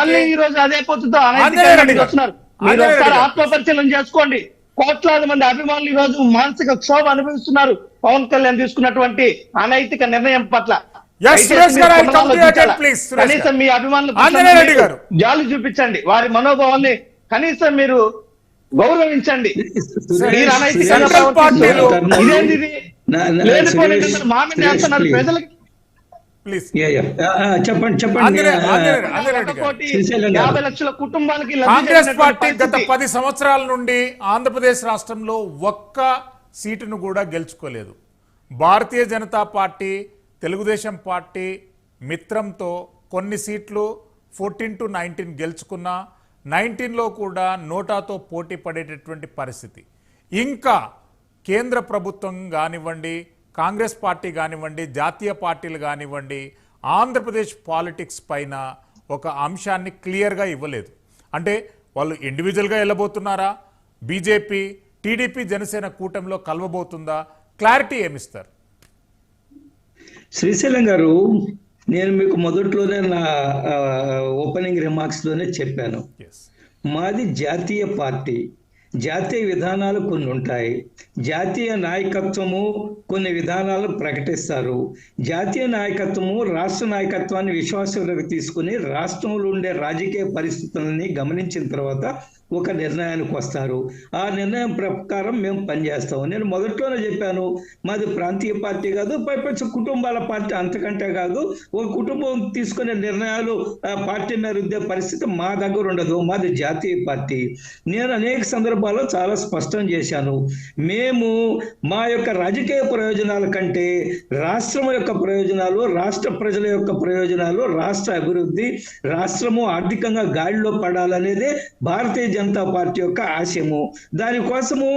మళ్ళీ ఈ రోజు అదే పొత్తుతో గారు. వస్తున్నారు. మీరు ఒకసారి. ఆత్మపరిశీలన చేసుకోండి. కోట్లాది మంది అభిమానులు ఈ రోజు మానసిక క్షోభ అనుభవిస్తున్నారు. పవన్ కళ్యాణ్ తీసుకున్నటువంటి అనైతిక నిర్ణయం పట్ల. కనీసం. మీ అభిమానులు. జాలి చూపించండి. వారి మనోభావాల్ని కనీసం మీరు గౌరవించండి. మీరు please. ప్రజలకి ప్లీజ్. చెప్పండి చెప్పండి. కాంగ్రెస్ పార్టీ గత. పది సంవత్సరాల నుండి ఆంధ్రప్రదేశ్ రాష్ట్రంలో ఒక్క సీటును కూడా గెలుచుకోలేదు. భారతీయ జనతా పార్టీ తెలుగుదేశం పార్టీ మిత్రంతో కొన్ని సీట్లు ఫోర్టీన్ టు నైన్టీన్ గెలుచుకున్న నైన్టీన్లో కూడా నోటాతో పోటీ పడేటటువంటి పరిస్థితి. ఇంకా కేంద్ర ప్రభుత్వం కానివ్వండి కాంగ్రెస్ పార్టీ కానివ్వండి జాతీయ పార్టీలు కానివ్వండి ఆంధ్రప్రదేశ్ పాలిటిక్స్ పైన ఒక అంశాన్ని క్లియర్గా ఇవ్వలేదు. అంటే వాళ్ళు ఇండివిజువల్గా వెళ్ళబోతున్నారా? బీజేపీ టీడీపీ జనసేన కూటమిలో కలవబోతుందా? క్లారిటీ ఏమిస్తారు? శ్రీశైలం గారు నేను మీకు మొదట్లోనే నా ఓపెనింగ్ రిమార్క్స్లోనే చెప్పాను మాది జాతీయ పార్టీ. జాతీయ విధానాలు కొన్ని ఉంటాయి. జాతీయ నాయకత్వము కొన్ని విధానాలను ప్రకటిస్తారు. జాతీయ నాయకత్వము రాష్ట్ర నాయకత్వాన్ని విశ్వాసంలోకి తీసుకుని రాష్ట్రంలో ఉండే రాజకీయ పరిస్థితులని గమనించిన తర్వాత ఒక నిర్ణయానికి వస్తారు. ఆ నిర్ణయం ప్రకారం మేము పనిచేస్తాం. నేను మొదట్లోనే చెప్పాను మాది ప్రాంతీయ పార్టీ కాదు పైపక్ష కుటుంబాల పార్టీ అంతకంటే కాదు ఒక కుటుంబం తీసుకునే నిర్ణయాలు పార్టీ మీద రుద్దే పరిస్థితి మా దగ్గర ఉండదు మాది జాతీయ పార్టీ. నేను అనేక సందర్భాల్లో చాలా స్పష్టం చేశాను. మేము మా యొక్క రాజకీయ ప్రయోజనాల కంటే రాష్ట్రం యొక్క ప్రయోజనాలు రాష్ట్ర ప్రజల యొక్క ప్రయోజనాలు రాష్ట్ర అభివృద్ధి రాష్ట్రము ఆర్థికంగా గాడిలో పడాలనేదే భారతీయ జనతా పార్టీ యొక్క ఆశయము. దానికోసము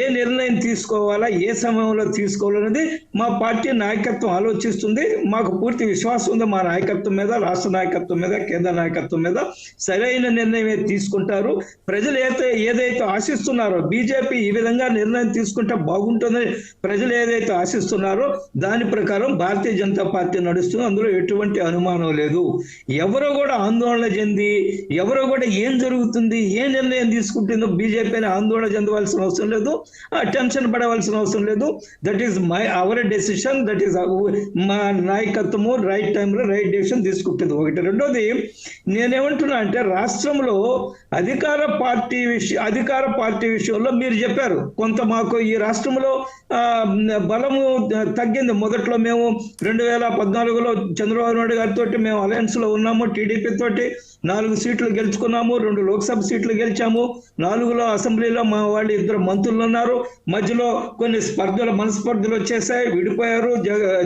ఏ నిర్ణయం తీసుకోవాలా ఏ సమయంలో తీసుకోవాలనేది మా పార్టీ నాయకత్వం ఆలోచిస్తుంది. మాకు పూర్తి విశ్వాసం ఉంది. మా నాయకత్వం మీద రాష్ట్ర నాయకత్వం మీద కేంద్ర నాయకత్వం మీద సరైన నిర్ణయం తీసుకుంటారు. ప్రజలు ఏదైతే ఏదైతే ఆశిస్తున్నారో బీజేపీ ఈ విధంగా నిర్ణయం తీసుకుంటే బాగుంటుందని ప్రజలు ఏదైతే ఆశిస్తున్నారో దాని ప్రకారం భారతీయ జనతా పార్టీ నడుస్తుంది. అందులో ఎటువంటి అనుమానం లేదు. ఎవరు కూడా ఆందోళన చెంది ఎవరు కూడా ఏం జరుగుతుంది ఏ నిర్ణయం తీసుకుంటుందో బీజేపీని ఆందోళన చెందవలసిన అవసరం లేదు. టెన్షన్ పడవలసిన అవసరం లేదు. That is my our decision that is మా నాయకత్వము. రైట్ టైంలో రైట్ డెసిషన్ తీసుకుంటుంది. ఒకటి. రెండోది నేనేమంటున్నా అంటే రాష్ట్రంలో అధికార పార్టీ విషయ అధికార పార్టీ విషయంలో మీరు చెప్పారు. కొంత మాకు ఈ రాష్ట్రంలో బలము తగ్గింది. మొదట్లో మేము రెండు వేల పద్నాలుగులో చంద్రబాబు నాయుడు గారితో మేము అలయన్స్లో ఉన్నాము. టీడీపీ తోటి నాలుగు సీట్లు గెలుచుకున్నాము. రెండు లోక్సభ సీట్లు గెలిచాము. నాలుగులో అసెంబ్లీలో మా వాళ్ళు ఇద్దరు మంత్రులు ఉన్నారు. మధ్యలో కొన్ని స్పర్ధలు మనస్పర్ధలు వచ్చేసాయి. విడిపోయారు.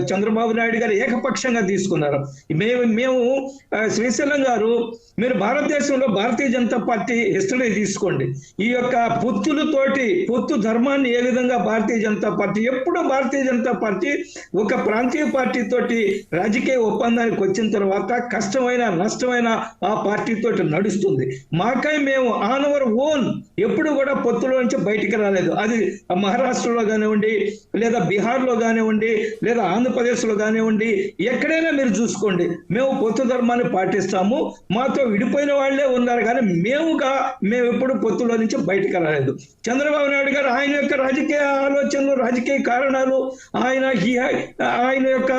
చంద్రబాబు నాయుడు గారు ఏకపక్షంగా తీసుకున్నారు. మేము మేము శ్రీశైలం గారు మీరు భారతదేశంలో భారతీయ జనతా పార్టీ హిస్టరీ తీసుకోండి. ఈ యొక్క పొత్తులతోటి పొత్తు ధర్మాన్ని ఏ విధంగా భారతీయ జనతా పార్టీ ఎప్పుడు భారతీయ జనతా పార్టీ ఒక ప్రాంతీయ పార్టీ తోటి రాజకీయ ఒప్పందానికి వచ్చిన తర్వాత కష్టమైన నష్టమైన ఆ పార్టీ తోటి నడుస్తుంది. మాకై మేము ఆన్ అవర్ ఓన్ ఎప్పుడు కూడా పొత్తులో నుంచి బయటికి రాలేదు. అది మహారాష్ట్రలో కానివ్వండి లేదా బీహార్లో కానివ్వండి లేదా ఆంధ్రప్రదేశ్లో కానివ్వండి ఎక్కడైనా మీరు చూసుకోండి. మేము పొత్తు ధర్మాన్ని పాటిస్తాము మాతో విడిపోయిన వాళ్ళే ఉన్నారు కానీ మేముగా మేము ఎప్పుడు పొత్తులో నుంచి బయటికి రాలేదు. చంద్రబాబు నాయుడు గారు ఆయన యొక్క రాజకీయ ఆలోచనలు రాజకీయ కారణాలు ఆయన ఆయన యొక్క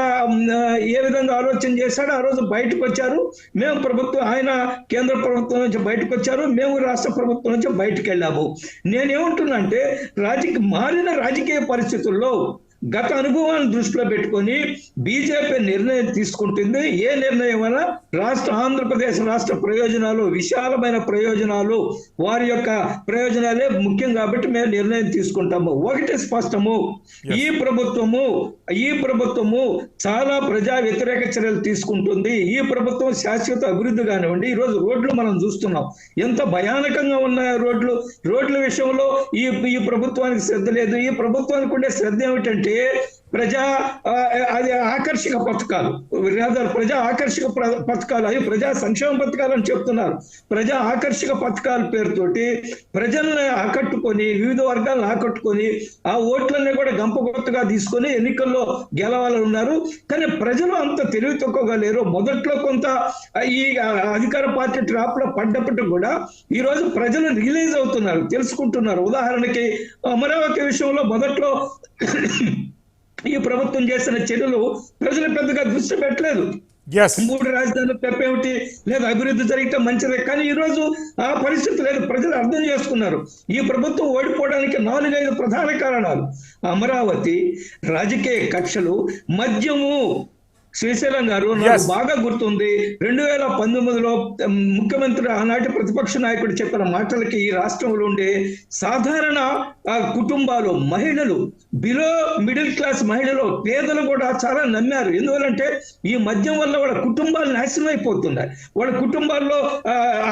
ఏ విధంగా ఆలోచన చేశాడో ఆ రోజు బయటకు వచ్చారు. మేము ప్రభుత్వం ఆయన కేంద్ర ప్రభుత్వం నుంచి బయటకు వచ్చారు. మేము రాష్ట్ర ప్రభుత్వం నుంచి బయటకు వెళ్ళాము నేనేమంటున్నా అంటే రాజకీయ మారిన రాజకీయ పరిస్థితుల్లో గత అనుభవాలను దృష్టిలో పెట్టుకొని బీజేపీ నిర్ణయం తీసుకుంటుంది. ఏ నిర్ణయం వల్ల రాష్ట్ర ఆంధ్రప్రదేశ్ రాష్ట్ర ప్రయోజనాలు విశాలమైన ప్రయోజనాలు వారి యొక్క ప్రయోజనాలే ముఖ్యం కాబట్టి మేము నిర్ణయం తీసుకుంటాము. ఒకటి స్పష్టము. ఈ ప్రభుత్వము ఈ ప్రభుత్వము చాలా ప్రజా వ్యతిరేక చర్యలు తీసుకుంటుంది. ఈ ప్రభుత్వం శాశ్వత అభివృద్ధి కానివ్వండి ఈ రోజు రోడ్లు మనం చూస్తున్నాం. ఎంత భయానకంగా ఉన్నాయో రోడ్లు. రోడ్ల విషయంలో ఈ ఈ ప్రభుత్వానికి శ్రద్ధ లేదు. ఈ ప్రభుత్వానికి ఉండే శ్రద్ధ ఏమిటంటే ప్రజా అది ఆకర్షక పథకాలు. ప్రజా ఆకర్షక పథకాలు అవి ప్రజా సంక్షేమ పథకాలు అని చెప్తున్నారు. ప్రజా ఆకర్షక పథకాల పేరుతోటి ప్రజల్ని ఆకట్టుకొని వివిధ వర్గాలను ఆకట్టుకొని ఆ ఓట్లన్నీ కూడా గంపగొత్తగా తీసుకొని ఎన్నికల్లో గెలవాలని ఉన్నారు. కానీ ప్రజలు అంత తెలివి తక్కువగా లేరు. మొదట్లో కొంత ఈ అధికార పార్టీ ట్రాప్లో పడ్డప్పటికి కూడా ఈ రోజు ప్రజలు రిలీజ్ అవుతున్నారు తెలుసుకుంటున్నారు. ఉదాహరణకి అమరావతి విషయంలో మొదట్లో ఈ ప్రభుత్వం చేసిన చర్యలు ప్రజలు పెద్దగా దృష్టి పెట్టలేదు. మూడు రాజధానులు తప్పేమిటి లేదా అభివృద్ధి జరిగితే మంచిదే. కానీ ఈ రోజు ఆ పరిస్థితి లేదు. ప్రజలు అర్థం చేసుకున్నారు. ఈ ప్రభుత్వం ఓడిపోవడానికి నాలుగైదు ప్రధాన కారణాలు. అమరావతి రాజకీయ కక్షలు మద్యము శ్రీశైలం గారు నాకు. బాగా గుర్తుంది. రెండు వేల పంతొమ్మిదిలో ముఖ్యమంత్రి ఆనాటి ప్రతిపక్ష నాయకుడు చెప్పిన మాటలకి ఈ రాష్ట్రంలో ఉండే సాధారణ కుటుంబాలు మహిళలు బిలో మిడిల్ క్లాస్ మహిళలు పేదలు కూడా చాలా నమ్మారు. ఎందువల్లంటే ఈ మద్యం వల్ల వాళ్ళ కుటుంబాలు నాశనం అయిపోతున్నాయి. వాళ్ళ కుటుంబాల్లో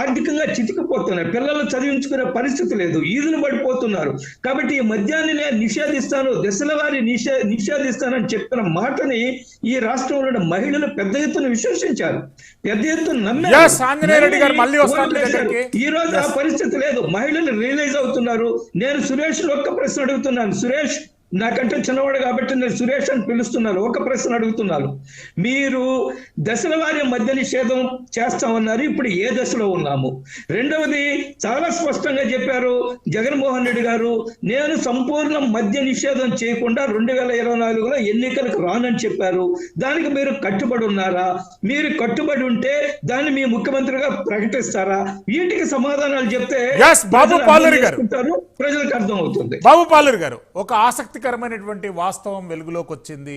ఆర్థికంగా చితికిపోతున్నాయి. పిల్లలు చదివించుకునే పరిస్థితి లేదు. ఈదులు పడిపోతున్నారు. కాబట్టి ఈ మద్యాన్ని నేను నిషేధిస్తాను దశల వారి నిషే నిషేధిస్తానని చెప్పిన మాటని ఈ రాష్ట్రంలో ఉన్న మహిళలు పెద్ద ఎత్తున విశ్వసించారు. పెద్ద ఎత్తున నమ్మారు. ఈ రోజు ఆ పరిస్థితి లేదు. మహిళలు రియలైజ్ అవుతున్నారు. నేను సురేష్ ఒక్క ప్రశ్న అడుగుతున్నాను. సురేష్ నాకంటే చిన్నవాడు కాబట్టి నేను సురేష్ అని పిలుస్తున్నాను. ఒక ప్రశ్న అడుగుతున్నాను. మీరు దశల వారి మధ్య నిషేధం చేస్తామన్నారు ఇప్పుడు ఏ దశలో ఉన్నాము? రెండవది చాలా స్పష్టంగా చెప్పారు జగన్మోహన్ రెడ్డి గారు నేను సంపూర్ణ మద్య నిషేధం చేయకుండా రెండు వేల ఇరవై నాలుగులో ఎన్నికలకు రానని చెప్పారు. దానికి మీరు కట్టుబడి ఉన్నారా? మీరు కట్టుబడి ఉంటే దాన్ని మీ ముఖ్యమంత్రిగా ప్రకటిస్తారా? వీటికి సమాధానాలు చెప్తే బాబు పాలూరి గారు. ప్రజలకు అర్థం అవుతుంది బాబు పాలూరు గారు ఒక ఆసక్తికరమైనటువంటి వాస్తవం వెలుగులోకి వచ్చింది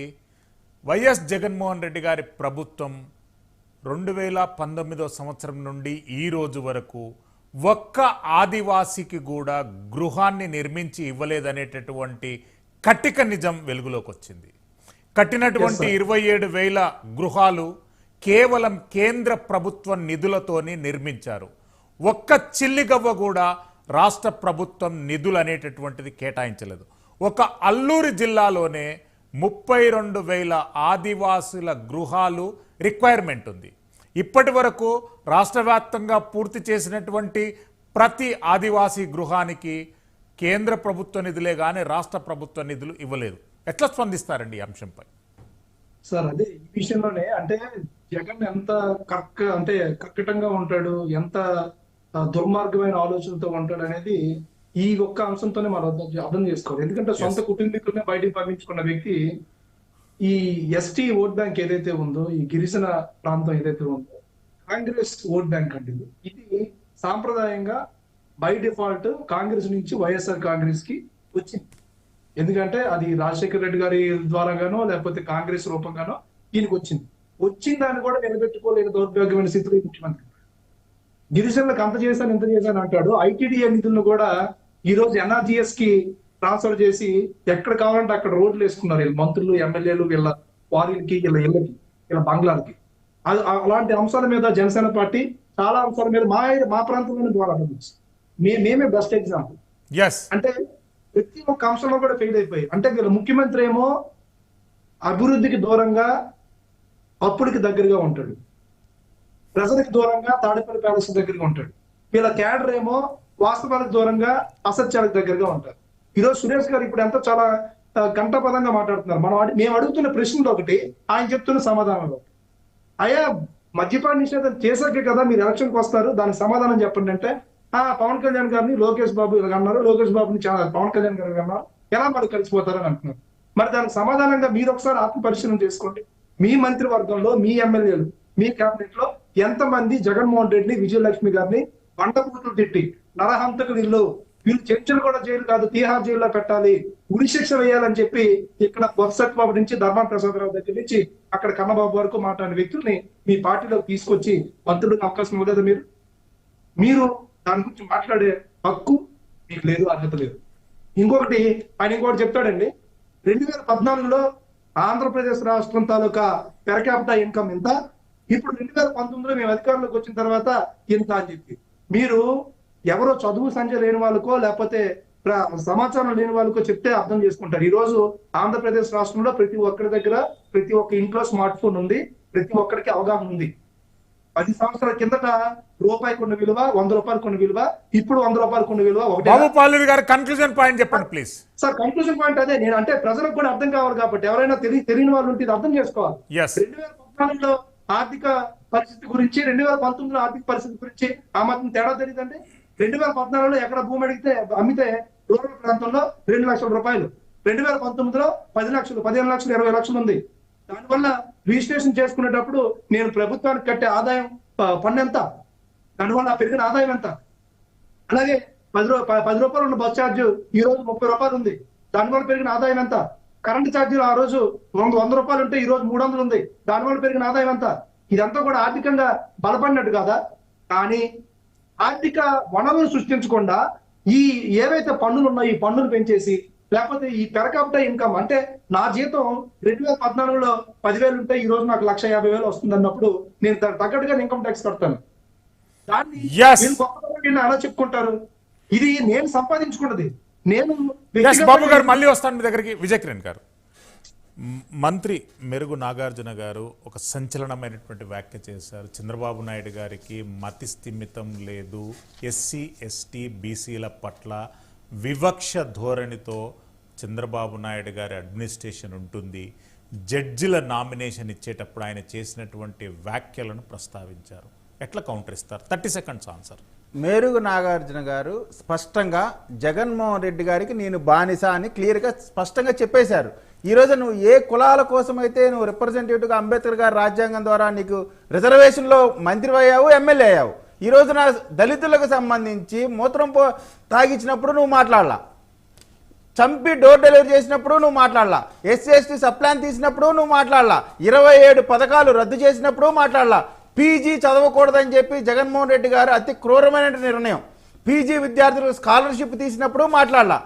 వైఎస్ జగన్మోహన్ రెడ్డి గారి ప్రభుత్వం రెండు వేల పంతొమ్మిదో సంవత్సరం నుండి ఈ రోజు వరకు ఒక్క ఆదివాసికి కూడా గృహాన్ని నిర్మించి ఇవ్వలేదనేటటువంటి కట్టిక నిజం వెలుగులోకి వచ్చింది కట్టినటువంటి ఇరవై ఏడు వేల గృహాలు కేవలం కేంద్ర ప్రభుత్వ నిధులతోని నిర్మించారు. ఒక్క చిల్లిగవ్వ కూడా రాష్ట్ర ప్రభుత్వం నిధులు అనేటటువంటిది కేటాయించలేదు. ఒక అల్లూరి జిల్లాలోనే ముప్పై రెండు వేల ఆదివాసుల గృహాలు రిక్వైర్మెంట్ ఉంది. ఇప్పటి వరకు రాష్ట్ర వ్యాప్తంగా పూర్తి చేసినటువంటి ప్రతి ఆదివాసీ గృహానికి కేంద్ర ప్రభుత్వ నిధులే కానీ రాష్ట్ర ప్రభుత్వ నిధులు ఇవ్వలేదు. ఎట్లా స్పందిస్తారండి ఈ అంశంపై? సార్ అదే ఈ విషయంలోనే అంటే జగన్ ఎంత కర్క అంటే కర్కటంగా ఉంటాడు ఎంత దుర్మార్గమైన ఆలోచనతో ఉంటాడు అనేది ఈ ఒక్క అంశంతోనే మనం అర్థం అర్థం చేసుకోవాలి. ఎందుకంటే సొంత కుటుంబీకులనే బయటికి పంపించుకున్న వ్యక్తి ఈ ఎస్టీ ఓట్ బ్యాంక్ ఏదైతే ఉందో ఈ గిరిజన ప్రాంతం ఏదైతే ఉందో కాంగ్రెస్ ఓట్ బ్యాంక్ అండి ఇది. సాంప్రదాయంగా బై డిఫాల్ట్ కాంగ్రెస్ నుంచి వైఎస్ఆర్ కాంగ్రెస్కి వచ్చింది. ఎందుకంటే అది రాజశేఖర రెడ్డి గారి ద్వారాగానో లేకపోతే కాంగ్రెస్ రూపంగానో దీనికి వచ్చింది. వచ్చిన దాన్ని కూడా నిలబెట్టుకోలేని దౌర్భాగ్యమైన స్థితిలో ముఖ్యమంత్రి గిరిజనులకు అంత చేశాను ఇంత చేశాను అంటాడు. ఐటీడీఏ నిధులను కూడా ఈ రోజు ఎన్ఆర్జీఎస్కి ట్రాన్స్ఫర్ చేసి ఎక్కడ కావాలంటే అక్కడ రోడ్లు వేసుకున్నారు వీళ్ళ మంత్రులు ఎమ్మెల్యేలు వీళ్ళ వారికి వీళ్ళ ఇళ్ళకి వీళ్ళ బంగ్లాలకి. అది అలాంటి అంశాల మీద జనసేన పార్టీ చాలా అంశాల మీద మా మా ప్రాంతంలోనే ద్వారా మే మేమే బెస్ట్ ఎగ్జాంపుల్ ఎస్ అంటే ప్రతి ఒక్క అంశంలో కూడా ఫెయిల్ అయిపోయి అంటే వీళ్ళ ముఖ్యమంత్రి ఏమో అభివృద్ధికి దూరంగా అప్పుడికి దగ్గరగా ఉంటాడు. ప్రజలకు దూరంగా తాడేపల్లి ప్యాలెస్ దగ్గరగా ఉంటాడు. వీళ్ళ క్యాడర్ ఏమో వాస్తవాలకు దూరంగా అసత్యాలకు దగ్గరగా ఉంటారు. ఈరోజు సురేష్ గారు ఇప్పుడు ఎంత చాలా ఆ, గంటపదంగా మాట్లాడుతున్నారు. మనం మేము అడుగుతున్న ప్రశ్నలు ఒకటి ఆయన చెప్తున్న సమాధానంలో అయ్యా మద్యపాన నిషేధం చేశాకే కదా మీరు ఎలక్షన్కి వస్తారు దానికి సమాధానం చెప్పండి అంటే ఆ పవన్ కళ్యాణ్ గారిని లోకేష్ బాబు ఇలా అన్నారు లోకేష్ బాబుని చాలా పవన్ కళ్యాణ్ గారు అన్నారు ఎలా మరి కలిసిపోతారని అంటున్నారు. మరి దానికి సమాధానంగా మీరు ఒకసారి ఆత్మ పరిశీలన చేసుకోండి. మీ మంత్రివర్గంలో మీ ఎమ్మెల్యేలు మీ కేబినెట్లో ఎంతమంది జగన్మోహన్ రెడ్డిని విజయలక్ష్మి గారిని వంటపూతులు తిట్టి నరహంతకుడు ఇల్లు వీళ్ళు చర్చలు కూడా జైలు కాదు తీహార్ జైల్లో పెట్టాలి. ఉరి శిక్ష వేయాలని చెప్పి ఇక్కడ బొత్సత్బాబు నుంచి ధర్మా ప్రసాదరావు దగ్గర నుంచి అక్కడ కన్నబాబు వరకు మాట్లాడిన వ్యక్తుల్ని మీ పార్టీలో తీసుకొచ్చి మంత్రులకు అవకాశం ఇవ్వలేదు మీరు? మీరు దాని గురించి మాట్లాడే హక్కు మీకు లేదు అర్హత లేదు. ఇంకొకటి ఆయన ఇంకోటి చెప్తాడండి. రెండు వేల పద్నాలుగులో ఆంధ్రప్రదేశ్ రాష్ట్రం తాలూకా పెర్ ఇన్కమ్ ఇంత ఇప్పుడు రెండు వేల పంతొమ్మిదిలో మేము అధికారంలోకి వచ్చిన తర్వాత ఇంత అని చెప్పి. మీరు ఎవరో చదువు సంఖ్య లేని వాళ్ళకో లేకపోతే సమాచారం లేని వాళ్ళకు చెప్తే అర్థం చేసుకుంటారు. ఈ రోజు ఆంధ్రప్రదేశ్ రాష్ట్రంలో ప్రతి ఒక్కరి దగ్గర ప్రతి ఒక్క ఇంట్లో స్మార్ట్ ఫోన్ ఉంది. ప్రతి ఒక్కరికి అవగాహన ఉంది. పది సంవత్సరాల కిందట రూపాయి కొన్ని విలువ వంద రూపాయలు కొన్ని విలువ ఇప్పుడు వంద రూపాయలు కొన్ని విలువ ఒకటే గారు కన్క్లూజన్ పాయింట్ చెప్పండి ప్లీజ్ సార్ కన్క్లూజన్ పాయింట్ అదే. నేను అంటే ప్రజలకు కూడా అర్థం కావాలి కాబట్టి ఎవరైనా తెలియ తెలియని వాళ్ళు ఉంటే అర్థం చేసుకోవాలి. రెండు వేల పద్నాలుగులో ఆర్థిక పరిస్థితి గురించి రెండు వేల పంతొమ్మిదిలో ఆర్థిక పరిస్థితి గురించి ఆ మాత్రం తేడా తెలియదండి రెండు వేల పద్నాలుగులో ఎక్కడ భూమి అడిగితే అమ్మితే రూరల్ ప్రాంతంలో రెండు లక్షల రూపాయలు. రెండు వేల పంతొమ్మిదిలో పది లక్షలు పదిహేను లక్షలు ఇరవై లక్షలు ఉంది. దానివల్ల రిజిస్ట్రేషన్ చేసుకునేటప్పుడు నేను ప్రభుత్వానికి కట్టే ఆదాయం పన్ను ఎంత? దానివల్ల పెరిగిన ఆదాయం ఎంత? అలాగే పది రూ పది రూపాయలు ఉన్న బస్ ఛార్జ్ ఈ రోజు ముప్పై రూపాయలు ఉంది. దానివల్ల పెరిగిన ఆదాయం ఎంత? కరెంట్ ఛార్జీలు ఆ రోజు వంద వంద రూపాయలు ఉంటే ఈ రోజు మూడు వందలు ఉంది. దానివల్ల పెరిగిన ఆదాయం ఎంత? ఇదంతా కూడా ఆర్థికంగా బలపడినట్టు కాదా? కానీ ఆర్థిక వనరులు సృష్టించకుండా ఈ ఏవైతే పన్నులు ఉన్నాయో ఈ పన్నులు పెంచేసి లేకపోతే ఈ పెరకాప్ట ఇన్కమ్ అంటే నా జీతం రెండు వేల పద్నాలుగులో పదివేలు ఉంటే ఈ రోజు నాకు లక్ష యాభై వేలు వస్తుంది అన్నప్పుడు నేను దానికి తగ్గట్టుగా ఇన్కమ్ ట్యాక్స్ కడతాను. దాన్ని అలా చెప్పుకుంటారు? ఇది నేను సంపాదించుకున్నది. నేను బాబు గారు మళ్ళీ వస్తాను మీ దగ్గరికి విజయ్ కిరణ్ గారు. మంత్రి మెరుగు నాగార్జున గారు ఒక సంచలనమైనటువంటి వ్యాఖ్య చేశారు. చంద్రబాబు నాయుడు గారికి మతి స్థిమితం లేదు. ఎస్సీ ఎస్టీ బీసీల పట్ల వివక్ష ధోరణితో చంద్రబాబు నాయుడు గారి అడ్మినిస్ట్రేషన్ ఉంటుంది. జడ్జిల నామినేషన్ ఇచ్చేటప్పుడు ఆయన చేసినటువంటి వ్యాఖ్యలను ప్రస్తావించారు. ఎట్లా కౌంటర్ ఇస్తారు? Thirty seconds answer. Merugu Nagarjuna garu స్పష్టంగా జగన్మోహన్ రెడ్డి గారికి నేను బానిస అని క్లియర్గా స్పష్టంగా చెప్పేశారు. ఈరోజు నువ్వు ఏ కులాల కోసం అయితే నువ్వు రిప్రజెంటేటివ్గా అంబేద్కర్ గారి రాజ్యాంగం ద్వారా నీకు రిజర్వేషన్లో మంత్రి అయ్యావు ఎమ్మెల్యే అయ్యావు. ఈ రోజున దళితులకు సంబంధించి మూత్రం పో తాగించినప్పుడు నువ్వు మాట్లాడలా. చంపి డోర్ డెలివరీ చేసినప్పుడు నువ్వు మాట్లాడలా. ఎస్సీ ఎస్టీ సప్లాన్ తీసినప్పుడు నువ్వు మాట్లాడలా. ఇరవై ఏడు పథకాలు రద్దు చేసినప్పుడు మాట్లాడలా. పీజీ చదవకూడదని చెప్పి జగన్మోహన్ రెడ్డి గారు అతి క్రూరమైన నిర్ణయం. పీజీ విద్యార్థులకు స్కాలర్షిప్ తీసినప్పుడు మాట్లాడలా.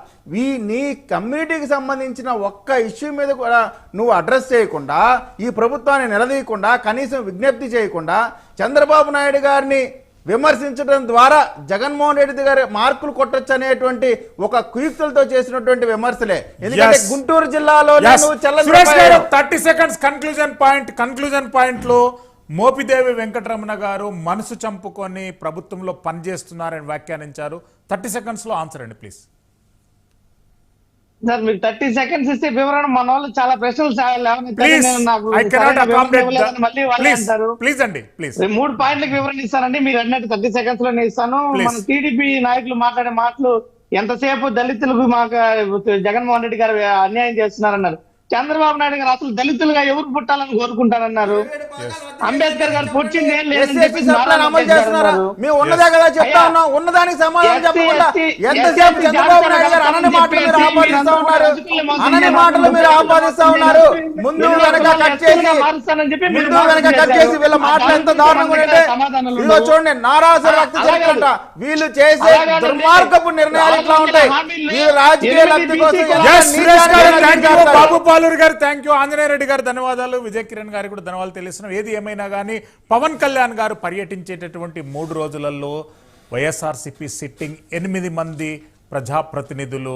ఈ నీ కమ్యూనిటీకి సంబంధించిన ఒక్క ఇష్యూ మీద కూడా నువ్వు అడ్రస్ చేయకుండా ఈ ప్రభుత్వాన్ని నిలదీయకుండా కనీసం విజ్ఞప్తి చేయకుండా చంద్రబాబు నాయుడు గారిని విమర్శించడం ద్వారా జగన్మోహన్ రెడ్డి గారి మార్కులు కొట్టొచ్చు అనేటువంటి ఒక కుయుక్తులతో చేసినటువంటి విమర్శలే. ఎందుకంటే. గుంటూరు జిల్లాలో thirty seconds conclusion point conclusion పాయింట్లో మోపిదేవి వెంకటరమణ గారు మనసు చంపుకొని ప్రభుత్వంలో పనిచేస్తున్నారని వ్యాఖ్యానించారు. థర్టీ సెకండ్స్లో ఆన్సర్ అండి ప్లీజ్. సార్ మీకు థర్టీ సెకండ్స్ ఇస్తే వివరణ మన వాళ్ళు చాలా ప్రశ్నలు మూడు పాయింట్లకు వివరణ ఇస్తానండి. మీరు అన్నట్టు థర్టీ సెకండ్స్లోనే ఇస్తాను. మన టీడీపీ నాయకులు మాట్లాడే మాటలు ఎంతసేపు దళితులకు మాకు జగన్మోహన్ రెడ్డి గారు అన్యాయం చేస్తున్నారన్నారు. చంద్రబాబు నాయుడు గారు అసలు దళితులుగా ఎవరు పుట్టాలని కోరుకుంటారన్నారు అంబేద్కర్ గారు పుట్టింది ఏం లేదని చెప్పి అమలు చేస్తున్నారా. మేము ఉన్నదే కదా చెప్తా ఉన్నాం. ఉన్నదానికి సమాధానం చెప్పకుండా ఎంతసేపు ఎస్సీ చంద్రబాబు నాయుడు గారు అనని చెప్పేసి మాటలు మీరు ఆపాదిస్తా మీరందరూ ఉన్నారు. అనని మాటలు మీరు ఆపాదిస్తా ఉన్నారు? ముందు కట్ చేసి ముందు కట్ చేసి వీళ్ళ మాటలు ఎంత దారుణంగా ఉంటే ఇదిగో. చూడండి నారాజు రక్త వీళ్ళు చేసే దుర్మార్గపు నిర్ణయాలు ఇట్లా ఉంటాయి. రాజకీయ లబ్ధి కోసం. బాబు బాలూరు గారు థ్యాంక్ యూ ఆంజనేయ రెడ్డి గారు ధన్యవాదాలు. విజయ్ కిరణ్ గారికి కూడా ధన్యవాదాలు తెలుస్తున్నాం. ఏది ఏమైనా కానీ పవన్ కళ్యాణ్ గారు పర్యటించేటటువంటి మూడు రోజులలో వైఎస్ఆర్సిపి సిట్టింగ్ ఎనిమిది మంది ప్రజాప్రతినిధులు